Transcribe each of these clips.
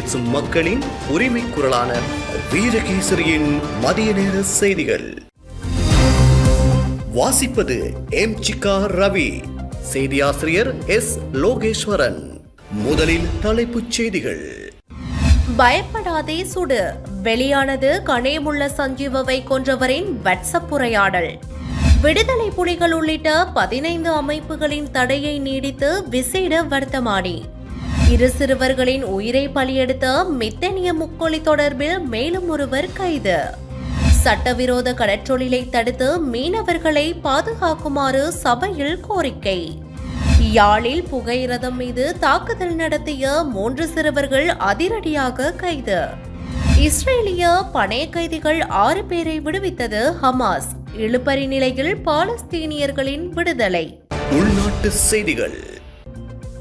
பேசும் மக்களின் உரிமை குரலான வீரகேசரியின் மதிய நேர செய்திகள். வாசிப்பது எம் சிக்கா ரவி. செய்தியாசிரியர் எஸ் லோகேஸ்வரன். முதலில் தலைப்புச் செய்திகள். பயப்படாதே சுடு. வெளியானது கனேமுள்ள சஞ்சீவவை கொன்றவரின் வாட்ஸ்அப் உரையாடல். விடுதலை புலிகள் உள்ளிட்ட பதினைந்து அமைப்புகளின் தடையை நீடித்து விசேட வர்த்தமானி இரு சிறுவர்களின் உயிரை பலியெடுத்த மித்தனிய முக்கொலி தொடர்பில் மேலும் ஒருவர் கைது. சட்டவிரோத கடற்றொழிலை தடுத்து மீனவர்களை பாதுகாக்குமாறு சபையில் கோரிக்கை. யாழில் புகையிரதம் மீது தாக்குதல் நடத்திய மூன்று சிறுவர்கள் அதிரடியாக கைது. இஸ்ரேலிய பணைய கைதிகள் ஆறு பேரை விடுவித்தது ஹமாஸ். இழுபறி நிலையில் பாலஸ்தீனியர்களின் விடுதலை. உள்நாட்டு செய்திகள்.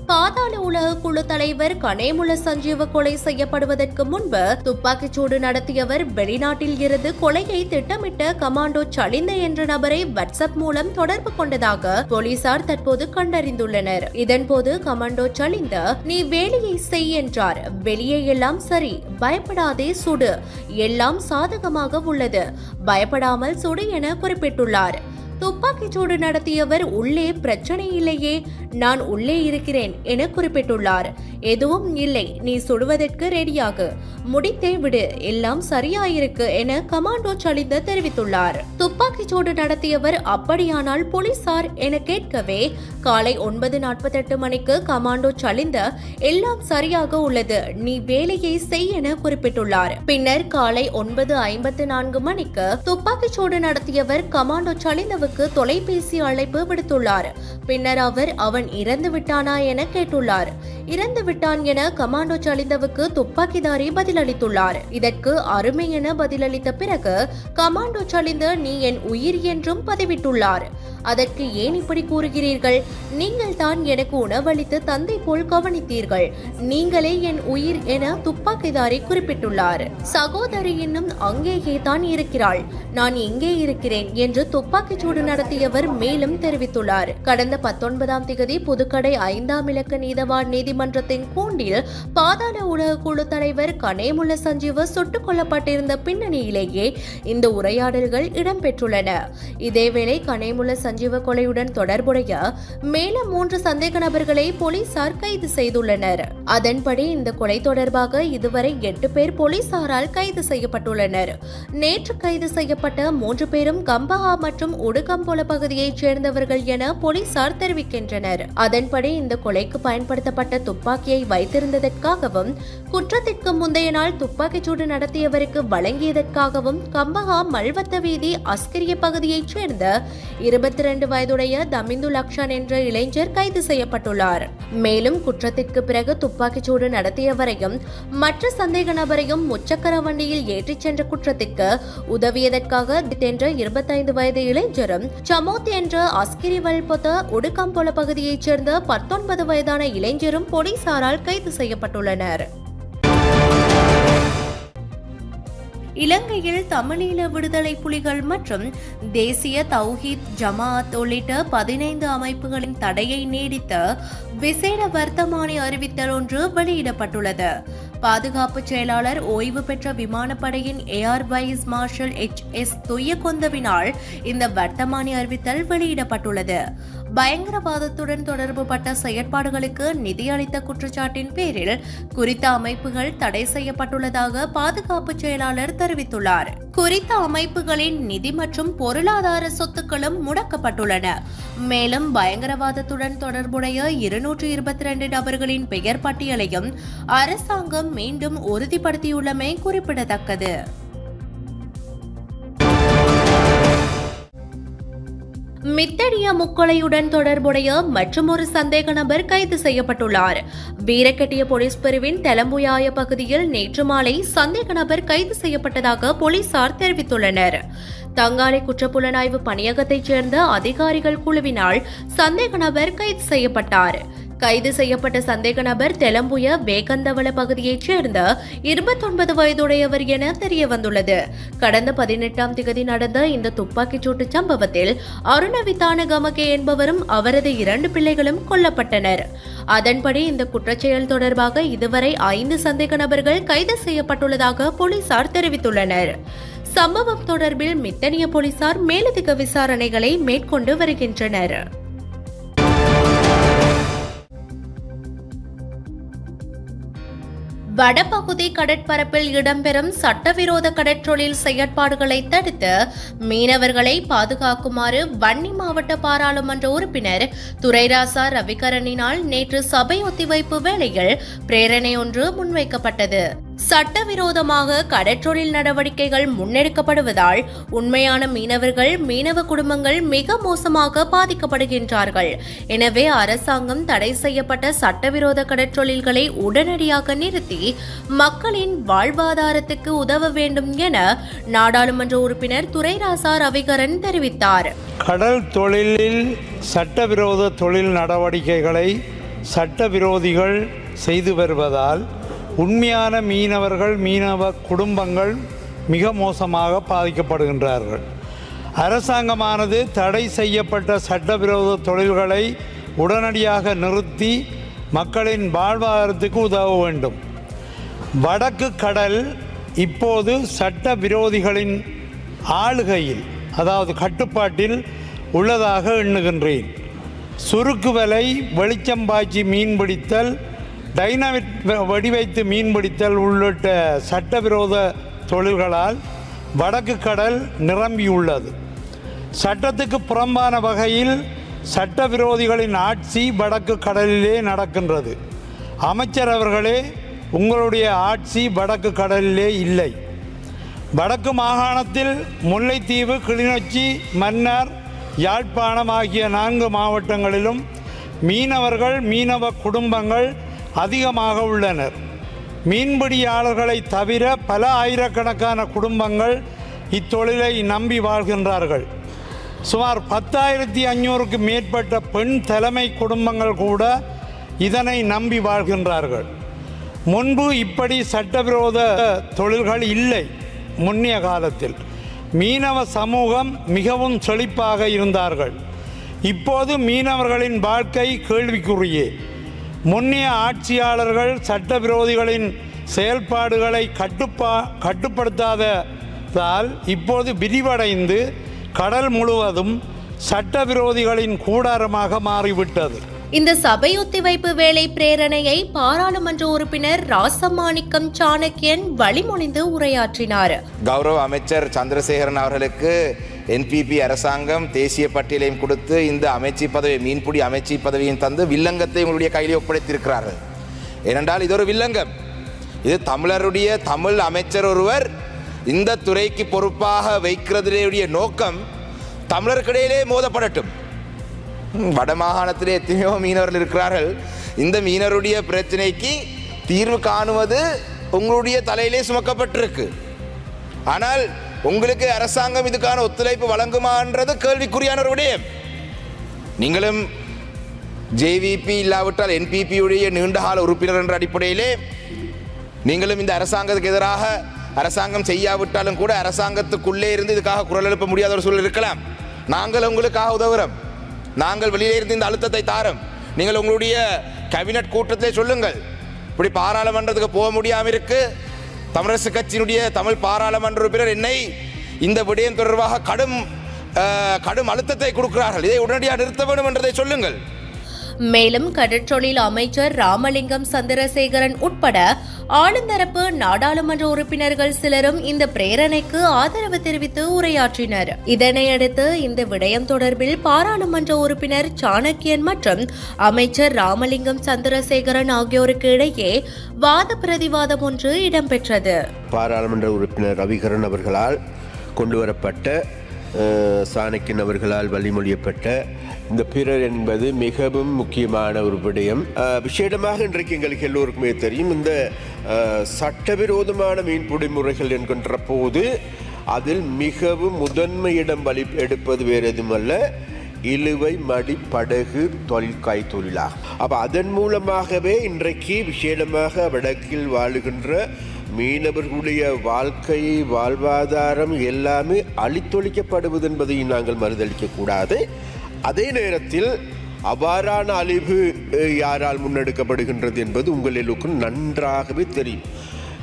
பாதாள உலக குழு தலைவர் கனேமுல சஞ்சீவ கொலை செய்யப்படுவதற்கு முன்பு துப்பாக்கிச்சூடு நடத்தியவர் வெளிநாட்டில் இருந்து கொலையை திட்டமிட்ட கமாண்டோ சலிந்த என்ற நபரை வாட்ஸ்அப் மூலம் தொடர்பு கொண்டதாக போலீசார் தற்போது கண்டறிந்துள்ளனர். இதன்போது கமாண்டோ சலிந்த நீ வேலையை செய் என்றார். வெளியே எல்லாம் சரி. பயப்படாதே சுடு. எல்லாம் சாதகமாக உள்ளது. பயப்படாமல் சுடு என குறிப்பிட்டுள்ளார். துப்பாக்கிச்சூடு நடத்தியவர் உள்ளே பிரச்சனை இல்லையே நான் உள்ளே இருக்கிறேன் என குறிப்பிட்டுள்ளார். எதுவும் இல்லை நீ சுடுவதற்கு ரெடியாகு. முடித்தே விடு எல்லாம் சரியாயிருக்கு என கமாண்டோ சலிந்த தெரிவித்துள்ளார். துப்பாக்கிச்சூடு நடத்தியவர் அப்படியானால் போலீசார் என கேட்கவே காலை ஒன்பது நாற்பத்தெட்டு மணிக்கு கமாண்டோ சலிந்த எல்லாம் சரியாக உள்ளது நீ வேலையை செய் என குறிப்பிட்டுள்ளார். பின்னர் காலை ஒன்பது ஐம்பத்து நான்கு மணிக்கு துப்பாக்கிச்சூடு நடத்தியவர் கமாண்டோ சலிந்தவுக்கு தொலைபேசி அழைப்பு விடுத்துள்ளார். பின்னர் அவர் அவன் இறந்து விட்டானா என கேட்டுள்ளார். இறந்து விட்டான் என கமாண்டோ சலிந்தவுக்கு துப்பாக்கிதாரி பதிலளித்துள்ளார். இதற்கு அருமை என பதிலளித்த பிறகு கமாண்டோ சலிந்த நீ என் உயிர் என்றும் பதிவிட்டுள்ளார். அதற்கு ஏன் இப்படி கூறுகிறீர்கள்? நீங்கள் தான் எனக்கு உணவளித்து தந்தை போல் கவனித்தீர்கள். நீங்களே என் உயிர் என துப்பாக்கிதாரி குறிப்பிட்டுள்ளார். சகோதரி இன்னும் அங்கேயே தான் இருக்கிறாள். நான் எங்கே இருக்கிறேன் என்று துப்பாக்கிச்சூடு நடத்தியவர் மேலும் தெரிவித்துள்ளார். கடந்த பத்தொன்பதாம் திகதி புதுக்கடை ஐந்தாம் இலக்க நீதவான் நீதிமன்றத்தின் கூண்டில் பாதாள உலக குழு தலைவர் கனேமுள்ள சஞ்சீவ சுட்டுக் கொல்லப்பட்டிருந்த பின்னணியிலேயே இந்த உரையாடல்கள் இடம்பெற்றுள்ளன. இதேவேளை கனேமுள்ள சஞ்சீவ கொலையுடன் தொடர்புடைய மேலும் மூன்று சந்தேக நபர்களை போலீசார் கைது செய்துள்ளனர். அதன்படி இந்த கொலை தொடர்பாக இதுவரை எட்டு பேர் போலீசாரால் கைது செய்யப்பட்டுள்ளனர். நேற்று கைது செய்யப்பட்ட மூன்று பேரும் கம்பஹா மற்றும் உடுகம்போல பகுதியைச் சேர்ந்தவர்கள் என போலீசார் தெரிவிக்கின்றனர். அதன்படி இந்த கொலைக்கு பயன்படுத்தப்பட்ட துப்பாக்கியை வைத்திருந்ததற்காகவும் குற்றத்திற்கு முந்தைய நாள் துப்பாக்கிச்சூடு நடத்தியவருக்கு வழங்கியதற்காகவும் கம்பஹா மல்வத்த வீதி அஸ்கிரிய பகுதியைச் சேர்ந்த இருபத்தி இரண்டு வயதுடைய தமிந்து லக்ஷன் என்ற இளைஞர் கைது செய்யப்பட்டுள்ளார். மேலும் குற்றத்திற்கு பிறகு துப்பாக்கிச்சூடு நடத்தியவரையும் மற்ற சந்தேக நபரையும் முச்சக்கர வண்டியில் ஏற்றிச் சென்ற குற்றத்திற்கு உதவியதற்காக என்ற இருபத்தைந்து வயது இளைஞரும் சமோத் என்ற அஸ்கிரி வல்பொத்த உடுக்கம்போல பகுதியைச் சேர்ந்த பத்தொன்பது வயதான இளைஞரும் போலீசாரால் கைது செய்யப்பட்டுள்ளனர். இலங்கையில் தமிழீழ விடுதலை புலிகள் மற்றும் தேசிய தௌஹித் ஜமாஅத் உள்ளிட்ட பதினைந்து அமைப்புகளின் தடையை நீடித்த விசேட வர்த்தமானி அறிவித்தல் ஒன்று வெளியிடப்பட்டுள்ளது. பாதுகாப்பு செயலாளர் ஓய்வு பெற்ற விமானப்படையின் air vice marshal H S துய்யகொந்தவினால் இந்த வர்த்தமானி அறிவித்தல் வெளியிடப்பட்டுள்ளது. பயங்கரவாதத்துடன் தொடர்புபட்ட செயற்பாடுகளுக்கு நிதியளித்த குற்றச்சாட்டின் பேரில் குறித்த அமைப்புகள் தடை செய்யப்பட்டுள்ளதாக பாதுகாப்பு செயலாளர் தெரிவித்துள்ளார். குறித்த அமைப்புகளின் நிதி மற்றும் பொருளாதார சொத்துக்களும் முடக்கப்பட்டுள்ளன. மேலும் பயங்கரவாதத்துடன் தொடர்புடைய இருநூற்று இருபத்தி ரெண்டு நபர்களின் பெயர் பட்டியலையும் அரசாங்கம் மீண்டும் உறுதிப்படுத்தியுள்ளமை குறிப்பிடத்தக்கது. மித்தடிய முக்கொலையுடன் தொடர்புடைய மற்றொரு சந்தேக நபர் கைது செய்யப்பட்டுள்ளார். வீரக்கட்டிய போலீஸ் பிரிவின் தெலம்புயாய பகுதியில் நேற்று மாலை சந்தேக நபர் கைது செய்யப்பட்டதாக போலீசார் தெரிவித்துள்ளனர். தங்காலை குற்றப்புலனாய்வு பணியகத்தைச் சேர்ந்த அதிகாரிகள் குழுவினால் சந்தேக நபர் கைது செய்யப்பட்டார். கைது செய்யப்பட்ட சந்தேக நபர் தெலம்புய வேகந்தவள பகுதியைச் சேர்ந்த இருபத்தொன்பது வயதுடையவர் என தெரிய வந்துள்ளது கடந்த பதினெட்டாம் திகதி நடந்த இந்த துப்பாக்கிச் சூட்டு சம்பவத்தில் அருணவித்தான கமகே என்பவரும் அவரது இரண்டு பிள்ளைகளும் கொல்லப்பட்டனர். அதன்படி இந்த குற்றச்செயல் தொடர்பாக இதுவரை ஐந்து சந்தேக நபர்கள் கைது செய்யப்பட்டுள்ளதாக போலீசார் தெரிவித்துள்ளனர். சம்பவம் தொடர்பில் மித்தனிய போலீசார் மேலதிக விசாரணைகளை மேற்கொண்டு வருகின்றனர். வடபகுதி கடற்பரப்பில் இடம்பெறும் சட்டவிரோத கடற்றொழில் செயற்பாடுகளை தடுத்து மீனவர்களை பாதுகாக்குமாறு வன்னி மாவட்ட பாராளுமன்ற உறுப்பினர் துரைராசா ரவிகரனினால் நேற்று சபை ஒத்திவைப்பு வேளையில் பிரேரணை ஒன்று முன்வைக்கப்பட்டது. சட்டவிரோதமாக கடற்றொழில் நடவடிக்கைகள் முன்னெடுக்கப்படுவதால் உண்மையான மீனவர்கள் மீனவ குடும்பங்கள் மிக மோசமாக பாதிக்கப்படுகின்றார்கள். எனவே அரசாங்கம் தடை செய்யப்பட்ட சட்டவிரோத கடற்றொழில்களை உடனடியாக நிறுத்தி மக்களின் வாழ்வாதாரத்துக்கு உதவ வேண்டும் என நாடாளுமன்ற உறுப்பினர் துரைராசா ரவிகரன் தெரிவித்தார். கடல் தொழிலில் சட்டவிரோத தொழில் நடவடிக்கைகளை சட்டவிரோதிகள் செய்து வருவதால் உண்மையான மீனவர்கள் மீனவ குடும்பங்கள் மிக மோசமாக பாதிக்கப்படுகின்றார்கள். அரசாங்கமானது தடை செய்யப்பட்ட சட்டவிரோத தொழில்களை உடனடியாக நிறுத்தி மக்களின் வாழ்வாதாரத்துக்கு உதவ வேண்டும். வடக்கு கடல் இப்போது சட்ட விரோதிகளின் ஆளுகையில் அதாவது கட்டுப்பாட்டில் உள்ளதாக எண்ணுகின்றேன். சுருக்கு வலை வெளிச்சம் பாய்ச்சி மீன்பிடித்தல் டைனாமிட் வ- வெடிவைத்து மீன்பிடித்தல் உள்ளிட்ட சட்டவிரோத தொழில்களால் வடக்கு கடல் நிரம்பியுள்ளது. சட்டத்துக்கு புறம்பான வகையில் சட்டவிரோதிகளின் ஆட்சி வடக்கு கடலிலே நடக்கின்றது. அமைச்சர் அவர்களே உங்களுடைய ஆட்சி வடக்கு கடலிலே இல்லை. வடக்கு மாகாணத்தில் முல்லைத்தீவு கிளிநொச்சி மன்னார் யாழ்ப்பாணம் ஆகிய நான்கு மாவட்டங்களிலும் மீனவர்கள் மீனவ குடும்பங்கள் அதிகமாக உள்ளனர். மீன்பிடியாளர்களை தவிர பல ஆயிரக்கணக்கான குடும்பங்கள் இத்தொழிலை நம்பி வாழ்கின்றார்கள். சுமார் பத்தாயிரத்தி ஐநூறுக்கு மேற்பட்ட பெண் தலைமை குடும்பங்கள் கூட இதனை நம்பி வாழ்கின்றார்கள். முன்பு இப்படி சட்டவிரோத தொழில்கள் இல்லை முன்னிய காலத்தில். மீனவ சமூகம் மிகவும் செழிப்பாக இருந்தார்கள். இப்போது மீனவர்களின் வாழ்க்கை கேள்விக்குறியே. முன்னிய ஆட்சியாளர்கள் சட்டவிரோதிகளின் செயல்பாடுகளை கட்டுப்பா கட்டுப்படுத்தாததால் இப்போது விரிவடைந்து கடல் முழுவதும் சட்டவிரோதிகளின் கூடாரமாக மாறிவிட்டது. இந்த சபை ஒத்திவைப்பு வேலை பிரேரணையை பாராளுமன்ற உறுப்பினர் ராசமாணிக்கம் சாணக்கியன் வழிமொழிந்து உரையாற்றினார். கௌரவ அமைச்சர் சந்திரசேகரன் அவர்களுக்கு என்பிபி அரசாங்கம் தேசிய பட்டியலையும் கொடுத்து இந்த அமைச்சு பதவி மீன்பிடி அமைச்சு பதவியும் தந்து வில்லங்கத்தை உங்களுடைய கையில் ஒப்படைத்திருக்கிறார்கள். ஏனென்றால் இது ஒரு வில்லங்கம். இது தமிழருடைய தமிழ் அமைச்சர் ஒருவர் இந்த துறைக்கு பொறுப்பாக வைக்கிறதுடைய நோக்கம் தமிழருக்கிடையிலே மோதப்படட்டும். ம், வடமாகாணத்திலே எத்தனையோ மீனவர்கள் இருக்கிறார்கள். இந்த மீனவருடைய பிரச்சனைக்கு தீர்வு காணுவது உங்களுடைய தலையிலே சுமக்கப்பட்டிருக்கு. ஆனால் உங்களுக்கு அரசாங்கம் இதுக்கான ஒத்துழைப்பு வழங்குமான்றது கேள்விக்குறியான ஒரு விடயம் நீங்களும் ஜேவிபி இல்லாவிட்டால் என்பிபியுடைய நீண்டகால உறுப்பினர் என்ற அடிப்படையிலே நீங்களும் இந்த அரசாங்கத்துக்கு எதிராக அரசாங்கம் செய்யாவிட்டாலும் கூட அரசாங்கத்துக்குள்ளே இருந்து இதுக்காக குரல் எழுப்ப முடியாத ஒரு சூழல் இருக்கலாம். நாங்கள் உங்களுக்காக உதவுறோம் நாங்கள் வெளியே இருந்து இந்த அழுத்தத்தை தாரோம். நீங்கள் உங்களுடைய கேபினட் கூட்டத்திலே சொல்லுங்கள். இப்படி பாராளுமன்றத்துக்கு போக முடியாமல் இருக்கு. தமிழரசு கட்சியினுடைய தமிழ் பாராளுமன்ற உறுப்பினர் என்னை இந்த விடயம் தொடர்பாக கடும் கடும் அழுத்தத்தை கொடுக்கிறார்கள். இதை உடனடியாக நிறுத்த வேண்டும் என்றதை சொல்லுங்கள். மேலும் கடற்றொழில் அமைச்சர் ராமலிங்கம் சந்திரசேகரன் உட்பட ஆளுந்தரப்பு நாடாளுமன்ற உறுப்பினர்கள் சிலரும் இந்த பிரேரணைக்கு ஆதரவு தெரிவித்து உரையாற்றினர். இதனையடுத்து இந்த விடயம் தொடர்பில் பாராளுமன்ற உறுப்பினர் சாணக்கியன் மற்றும் அமைச்சர் ராமலிங்கம் சந்திரசேகரன் ஆகியோருக்கு இடையே வாத பிரதிவாதம் ஒன்று இடம்பெற்றது. பாராளுமன்ற உறுப்பினர் ரவிகரன் அவர்களால் கொண்டுவரப்பட்ட சாணக்கின் சாணக்கியன் அவர்களால் வழிமொழியப்பட்ட இந்த பிறர் என்பது மிகவும் முக்கியமான ஒரு விடயம். விஷேடமாக விசேடமாக இன்றைக்கு எங்களுக்கு எல்லோருக்குமே தெரியும் இந்த சட்டவிரோதமான மீன்பிடி முறைகள் என்கின்ற போது அதில் மிகவும் முதன்மையிடம் வழி எடுப்பது வேறு எதுவுமல்ல இழுவை மடி படகு தொழில் தொழிலாகும். அப்போ அதன் மூலமாகவே இன்றைக்கு விசேடமாக வடக்கில் வாழுகின்ற மீனவர்களுடைய வாழ்க்கை வாழ்வாதாரம் எல்லாமே அழித்தொழிக்கப்படுவது என்பதை நாங்கள் மறுதளிக்க கூடாது அதே நேரத்தில் அவ்வாறான அழிவு யாரால் முன்னெடுக்கப்படுகின்றது என்பது உங்கள் எல்லோருக்கும் நன்றாகவே தெரியும்.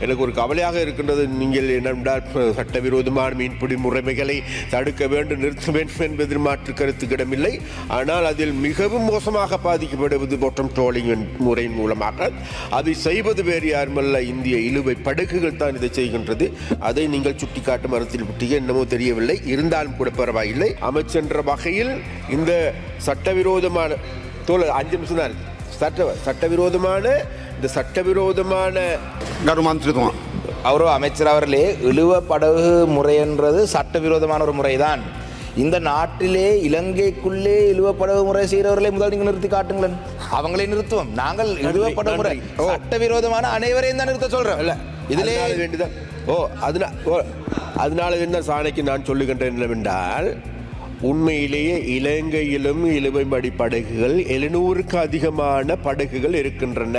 எனக்கு ஒரு கவலையாக இருக்கின்றது. நீங்கள் என்னென்றால் சட்டவிரோதமான மீன்பிடி முறைமைகளை தடுக்க வேண்டும் நிறுத்த வேண்டும் என்பதில் மாற்று கருத்துக்கிடமில்லை ஆனால் அதில் மிகவும் மோசமாக பாதிக்கப்படுவது மொத்தம் ட்ரோலிங் முறையின் மூலமாக. அதை செய்வது வேறு யாருமல்ல இந்திய இழுவை படகுகள் தான் இதை செய்கின்றது. அதை நீங்கள் சுட்டிக்காட்டு மரத்தில் விட்டீங்க என்னமோ தெரியவில்லை. இருந்தாலும் கூட பரவாயில்லை. அமைச்சென்ற வகையில் இந்த சட்டவிரோதமான தோழர் அஞ்சு நிமிஷம் தான் சட்ட சட்டவிரோதமான இந்த சட்டவிரோதமான கருமாந்திரித்துவம் அவரோ அமைச்சர் அவர்களே இழுவ படகு முறைன்றது சட்டவிரோதமான ஒரு முறைதான். இந்த நாட்டிலே இலங்கைக்குள்ளே இழுவப்படகு முறை செய்கிறவர்களை முதல் நீங்கள் நிறுத்தி காட்டுங்களேன். அவங்களை நிறுத்துவோம். நாங்கள் இழுவப்படகு முறை. சட்டவிரோதமான அனைவரையும் தான் நிறுத்த சொல்கிறோம் இல்லை இதிலே வேண்டிதான். ஓ அதனால ஓ. அதனால என்ன சாணைக்கு நான் சொல்லுகின்றேன் என்னவென்றால் உண்மையிலேயே இலங்கையிலும் இழுவைப்படி படகுகள் எழுநூறுக்கு அதிகமான படகுகள் இருக்கின்றன.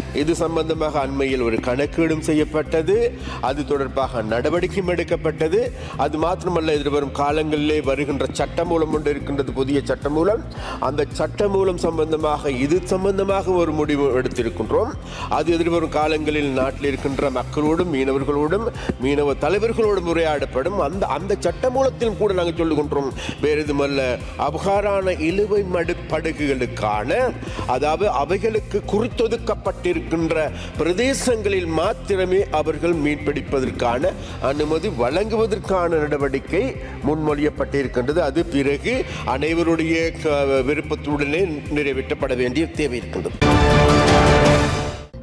இது சம்பந்தமாக அண்மையில் ஒரு கணக்கீடும் செய்யப்பட்டது. அது தொடர்பாக நடவடிக்கையும் எடுக்கப்பட்டது. அது மாத்திரமல்ல எதிர்வரும் காலங்களிலே வருகின்ற சட்டமூலம் ஒன்று இருக்கின்றது புதிய சட்டமூலம். அந்த சட்டமூலம் சம்பந்தமாக இது சம்பந்தமாக ஒரு முடிவு எடுத்திருக்கின்றோம். அது எதிர்வரும் காலங்களில் நாட்டில் இருக்கின்ற மக்களோடும் மீனவர்களோடும் மீனவ தலைவர்களோடும் உரையாடப்படும். அந்த அந்த சட்டமூலத்திலும் கூட நாங்கள் சொல்லுகின்றோம் வேறு எதுமல்ல அபகாரான இழுவை மடு படகுகளுக்கான அதாவது அவைகளுக்கு இருக்கின்ற பிரதேசங்களில் மாத்திரமே அவர்கள் மீன்பிடிப்பதற்கான அனுமதி வழங்குவதற்கான நடவடிக்கை முன்மொழியப்பட்டிருக்கின்றது. அது பிறகு அனைவருடைய விருப்பத்துடனே நிறைவேற்றப்பட வேண்டிய தேவை இருக்கின்றது.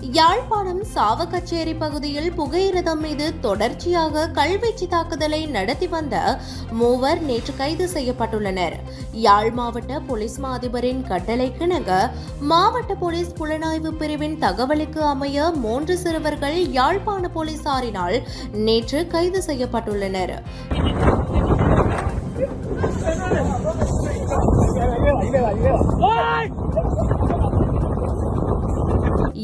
யாழ்ப்பாணம் சாவகச்சேரி பகுதியில் புகையிரதம் மீது தொடர்ச்சியாக கல்வீச்சு தாக்குதலை நடத்தி வந்த மூவர் நேற்று கைது செய்யப்பட்டுள்ளனர். யாழ் மாவட்ட போலீஸ் மா அதிபரின் கட்டளைக்கிணங்க மாவட்ட போலீஸ் புலனாய்வு பிரிவின் தகவலுக்கு அமைய மூன்று சிறுவர்கள் யாழ்ப்பாண போலீசாரினால் நேற்று கைது செய்யப்பட்டுள்ளனர்.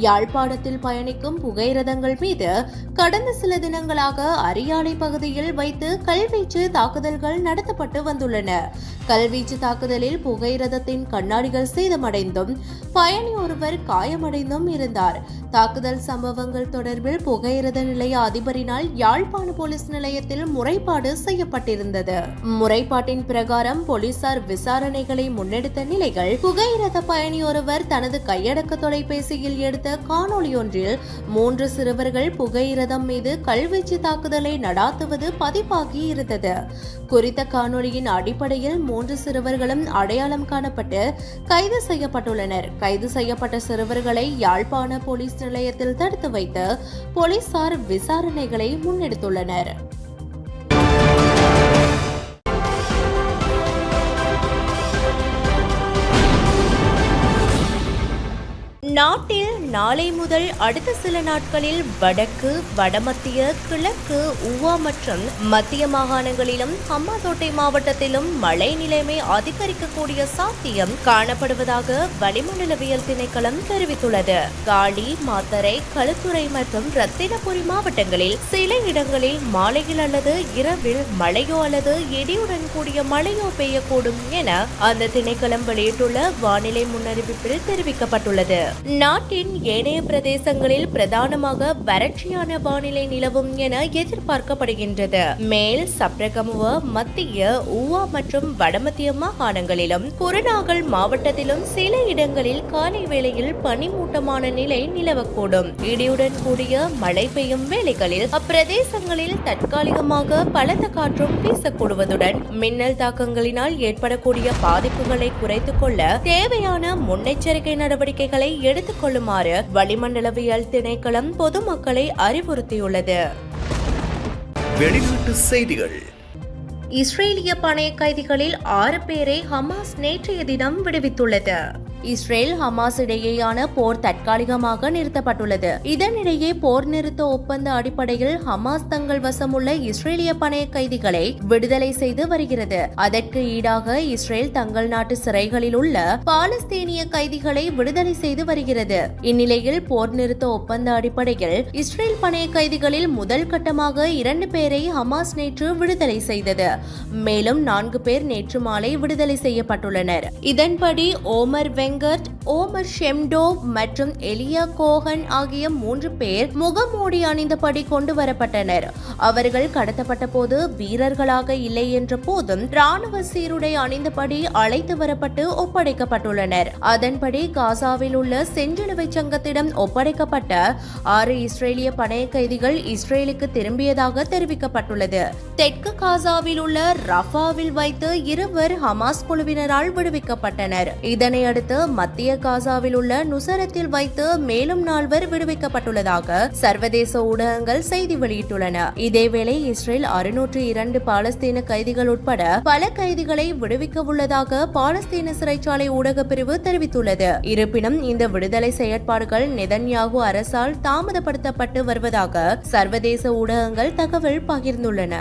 யாழ்ப்பாணத்தில் பயணிக்கும் புகையிரதங்கள் மீது கடந்த சில தினங்களாக அரியாலை பகுதியில் வைத்து கல்வீச்சு தாக்குதல்கள் நடத்தப்பட்டு வந்துள்ளன. கல்வீச்சு தாக்குதலில் புகையிரதத்தின் கண்ணாடிகள் சேதமடைந்தும் பயணி ஒருவர் காயமடைந்தும் இருந்தார். தாக்குதல் சம்பவங்கள் தொடர்பில் புகையிரத நிலைய அதிபரினால் யாழ்ப்பாண போலீஸ் நிலையத்தில் முறைப்பாடு செய்யப்பட்டிருந்தது. முறைப்பாட்டின் பிரகாரம் போலீசார் விசாரணைகளை முன்னெடுத்த நிலைகள் புகையிரத பயணி ஒருவர் தனது கையடக்க தொலைபேசியில் எடுத்த காணொளி ஒன்றில் மூன்று சிறுவர்கள் புகையிரதம் மீது கல்வீச்சு தாக்குதலை நடாத்துவது பதிவாகி இருந்தது. குறித்த காணொளியின் அடிப்படையில் மூன்று சிறுவர்களும் அடையாளம் காணப்பட்டு கைது செய்யப்பட்டுள்ளனர். கைது செய்யப்பட்ட சிறுவர்களை யாழ்ப்பாண போலீஸ் நிலையத்தில் தடுத்து வைத்து போலீசார் விசாரணைகளை முன்னெடுத்துள்ளனர். நாட்டில் நாளை முதல் அடுத்த சில நாட்களில் வடக்கு வடமத்திய கிழக்கு உவா மற்றும் மத்திய மாகாணங்களிலும் ஹம்மாதோட்டை மாவட்டத்திலும் மழை நிலைமை அதிகரிக்கக்கூடிய சாத்தியம் காணப்படுவதாக வளிமண்டலவியல் திணைக்களம் தெரிவித்துள்ளது. காலி மாத்தரை களுத்துறை மற்றும் ரத்தினபுரி மாவட்டங்களில் சில இடங்களில் மாலையில் அல்லது இரவில் மழையோ அல்லது இடியுடன் கூடிய மழையோ பெய்யக்கூடும் என அந்த திணைக்களம் வெளியிட்டுள்ள வானிலை முன்னறிவிப்பில் தெரிவிக்கப்பட்டுள்ளது. நாட்டின் ஏனைய பிரதேசங்களில் பிரதானமாக வறட்சியான வானிலை நிலவும் என எதிர்பார்க்கப்படுகின்றது. மேல் சப்ரகமுவ மத்திய ஊவா மற்றும் வடமத்திய மாகாணங்களிலும் குருநாகல் மாவட்டத்திலும் சில இடங்களில் காலை வேளையில் பனிமூட்டமான நிலை நிலவக்கூடும். இடியுடன் கூடிய மழை பெய்யும் வேளைகளில் அப்பிரதேசங்களில் தற்காலிகமாக பலத்த காற்றும் வீசக்கூடுவதுடன் மின்னல் தாக்கங்களினால் ஏற்படக்கூடிய பாதிப்புகளை குறைத்துக் கொள்ள தேவையான முன்னெச்சரிக்கை நடவடிக்கைகளை எடுத்துக் கொள்ளுமாறு வளிமண்டலவியல் திணைக்களம் பொதுமக்களை அறிவுறுத்தியுள்ளது. வெளிநாட்டு செய்திகள். இஸ்ரேலிய பணைய கைதிகளில் ஆறு பேரை ஹமாஸ் நேற்றைய தினம் விடுவித்துள்ளது. இஸ்ரேல் ஹமாஸ் இடையேயான போர் தற்காலிகமாக நிறுத்தப்பட்டுள்ளது. இதனிடையே போர் நிறுத்த ஒப்பந்த அடிப்படையில் ஹமாஸ் தங்கள் வசமுள்ள இஸ்ரேலிய பணைய கைதிகளை விடுதலை செய்து வருகிறது. அதற்கு ஈடாக இஸ்ரேல் தங்கள் நாட்டு சிறைகளில் உள்ள பாலஸ்தீனிய கைதிகளை விடுதலை செய்து வருகிறது. இந்நிலையில் போர் நிறுத்த ஒப்பந்த அடிப்படையில் இஸ்ரேல் பணைய கைதிகளில் முதல் கட்டமாக இரண்டு பேரை ஹமாஸ் நேற்று விடுதலை செய்தது. மேலும் நான்கு பேர் நேற்று மாலை விடுதலை செய்யப்பட்டுள்ளனர். இதன்படி ஓமர் வெங் வெங்கட் ஓமர் ஷெம்டோவ் மற்றும் எலியா கோஹன் ஆகிய மூன்று பேர் முகமூடி அணிந்தபடி கொண்டு வரப்பட்டனர். அவர்கள் கடத்தப்பட்ட போது வீரர்களாக இல்லை என்ற போதும் ராணுவ சீருடை அணிந்தபடி அழைத்து வரப்பட்டு ஒப்படைக்கப்பட்டுள்ளனர். அதன்படி காசாவில் உள்ள செஞ்சிலுவை சங்கத்திடம் ஒப்படைக்கப்பட்ட ஆறு இஸ்ரேலிய பணைய கைதிகள் இஸ்ரேலுக்கு திரும்பியதாக தெரிவிக்கப்பட்டுள்ளது. தெற்கு காசாவில் உள்ள ரஃபாவில் வைத்து இருவர் ஹமாஸ் குழுவினரால் விடுவிக்கப்பட்டனர். இதனை அடுத்து மத்திய காசாவில் உள்ள நுசரத்தில் வைத்து மேலும் நால்வர் விடுவிக்கப்பட்டுள்ளதாக சர்வதேச ஊடகங்கள் செய்தி வெளியிட்டுள்ளன. இதேவேளை இஸ்ரேல் அறுநூற்று இரண்டு பாலஸ்தீன கைதிகள் உட்பட பல கைதிகளை விடுவிக்க உள்ளதாக பாலஸ்தீன சிறைச்சாலை ஊடக பிரிவு தெரிவித்துள்ளது. இருப்பினும் இந்த விடுதலை செயற்பாடுகள் நெதன்யாகு அரசால் தாமதப்படுத்தப்பட்டு வருவதாக சர்வதேச ஊடகங்கள் தகவல் பகிர்ந்துள்ளன.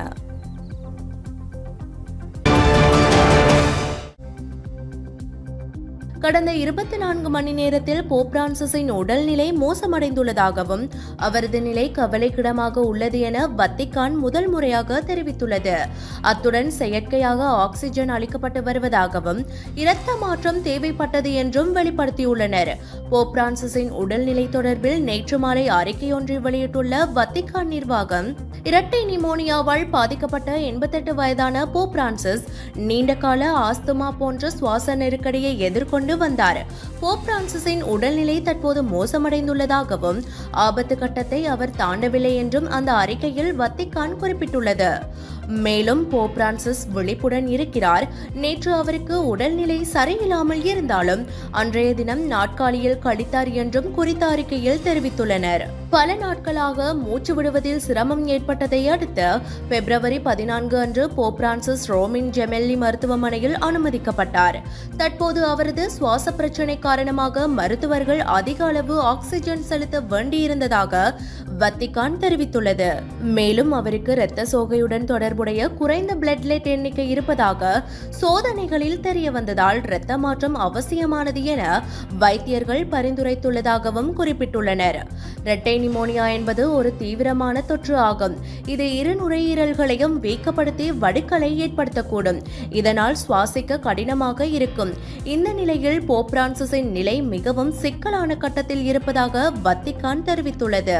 கடந்த இருபத்தி நான்கு மணி நேரத்தில் போப் பிரான்சிஸின் உடல்நிலை மோசமடைந்துள்ளதாகவும் அவரது நிலை கவலைக்கிடமாக உள்ளது என வத்திக்கான் முதல் முறையாக தெரிவித்துள்ளது. அத்துடன் செயற்கையாக ஆக்சிஜன் அளிக்கப்பட்டு வருவதாகவும் இரத்த மாற்றம் தேவைப்பட்டது என்றும் வெளிப்படுத்தியுள்ளனர். போப் பிரான்சிஸின் உடல்நிலை தொடர்பில் நேற்று மாலை அறிக்கையொன்றை வெளியிட்டுள்ள வத்திக்கான் நிர்வாகம் இரட்டை நிமோனியாவால் பாதிக்கப்பட்ட எண்பத்தெட்டு வயதான போப் பிரான்சிஸ் நீண்டகால ஆஸ்துமா போன்ற சுவாச நெருக்கடியை எதிர்கொண்டு வந்தார். போப் பிரான்சிஸின் உடல்நிலை தற்போது மோசமடைந்துள்ளதாகவும் ஆபத்து கட்டத்தை அவர் தாண்டவில்லை என்றும் அந்த அறிக்கையில் வத்திக்கான் குறிப்பிட்டுள்ளது. மேலும் போப் பிரான்சிஸ் விழிப்புடன் இருக்கிறார். நேற்று அவருக்கு உடல்நிலை சரியில்லாமல் இருந்தாலும் அன்றைய தினம் நாட்காலியில் கழித்தார் என்றும் குறித்த அறிக்கையில் தெரிவித்துள்ளனர். பல நாட்களாக மூச்சு விடுவதில் சிரமம் ஏற்பட்டதை அடுத்து பிப்ரவரி பதினான்கு அன்று போப் பிரான்சிஸ் ரோமின் ஜெமெல்லி மருத்துவமனையில் அனுமதிக்கப்பட்டார். தற்போது அவரது சுவாச பிரச்சினை காரணமாக மருத்துவர்கள் அதிக அளவு ஆக்சிஜன் செலுத்த வேண்டியிருந்ததாக வத்திகான் தெரிவித்துள்ளது. மேலும் அவருக்கு இரத்த சோகையுடன் தொடர்புடைய குறைந்த பிளட்லெட் எண்ணிக்கை இருப்பதாக சோதனைகளில் தெரிய வந்ததால் இரத்த மாற்றம் அவசியமானது என வைத்தியர்கள் பரிந்துரைத்துள்ளதாகவும் குறிப்பிட்டுள்ளனர். இரட்டை நிமோனியா என்பது ஒரு தீவிரமான தொற்று ஆகும். இது இரு நுரையீரல்களையும் வீக்கப்படுத்தி வடுக்களை ஏற்படுத்தக்கூடும். இதனால் சுவாசிக்க கடினமாக இருக்கும். இந்த நிலையில் போப் பிரான்சிஸின் நிலை மிகவும் சிக்கலான கட்டத்தில் இருப்பதாக வத்திகான் தெரிவித்துள்ளது.